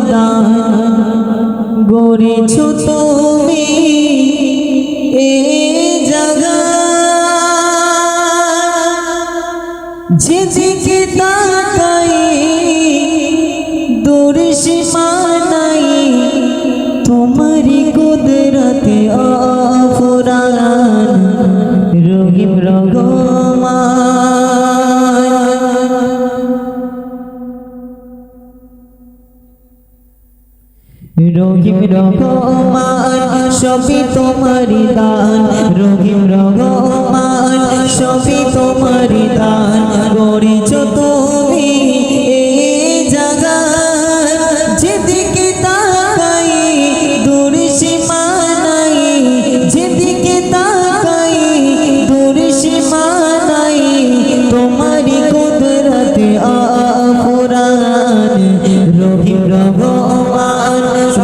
খোদা গড়েছ তুমি এ জাগা। যে তাকাই দূর সীমানাই তোমারি কুদরতে অফুরান রহিম রগো রহিম রহমান সবই তোমারি দান। রহিম রহমান সবই তোমারি দান। গড়েছ তুমি এই জায়গা, যেদিকে তাকাই দূর সীমানাই যেদিকে তাকাই দূর সীমানাই তোমারি কুদরতে আফুরান রহিম রহমান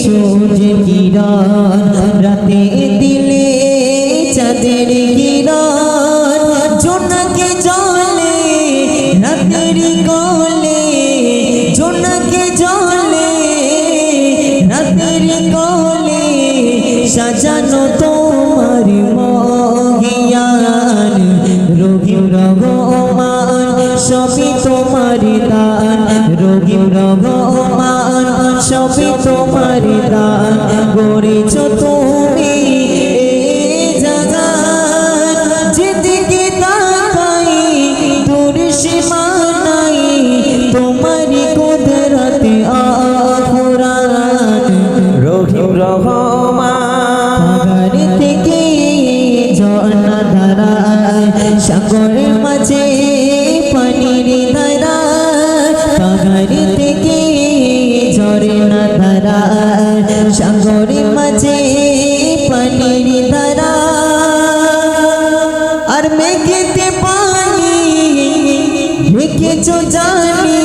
সূর্য কিরণ, রাতে দিলে চাঁদের কিরণ, জোনাকে জলে, রাতের কোলে, জোনাকে জলে, রাতের কোলে, সাজানো তোমার মহিয়ান রহিম রহমান সবই তোমার দান রহিম রহমান সবই তোমার দান গড়েছ আর মেঘেতে পানি রেখেছ জানি,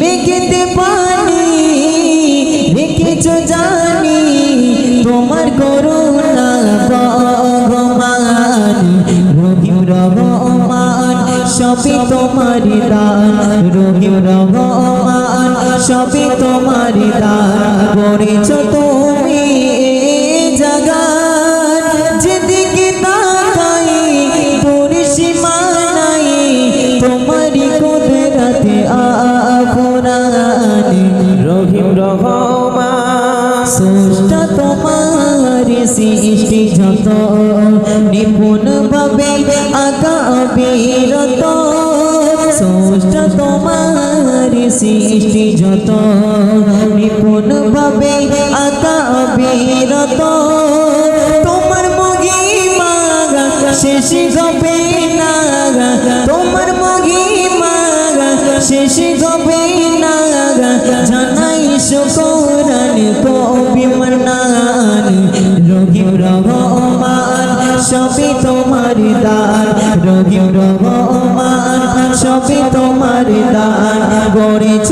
মেঘেতে পানি রেখেছ জানি, তোমার করুণা ভগবান সবই তোমার দান, রহিম রহমান, সবই তোমার দান, করেছ তুমি কুদরতে আফুরান। রহিম রহমান। স্রষ্টা তোমার সৃষ্টি যত। নিপুণ ভাবে আঁকা বিরত স্রষ্টা তোমার সৃষ্টি যত। নিপুণ ভাবে আঁকা বিরত তোমার মহিমা শেষ হবে। সবই তোমার দান রহিম রহমান সবই তোমার দান গড়েছ